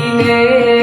দিনে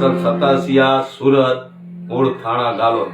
વત્સલ સતાસિયા સુરત મૂળ થાણા ગાલોદ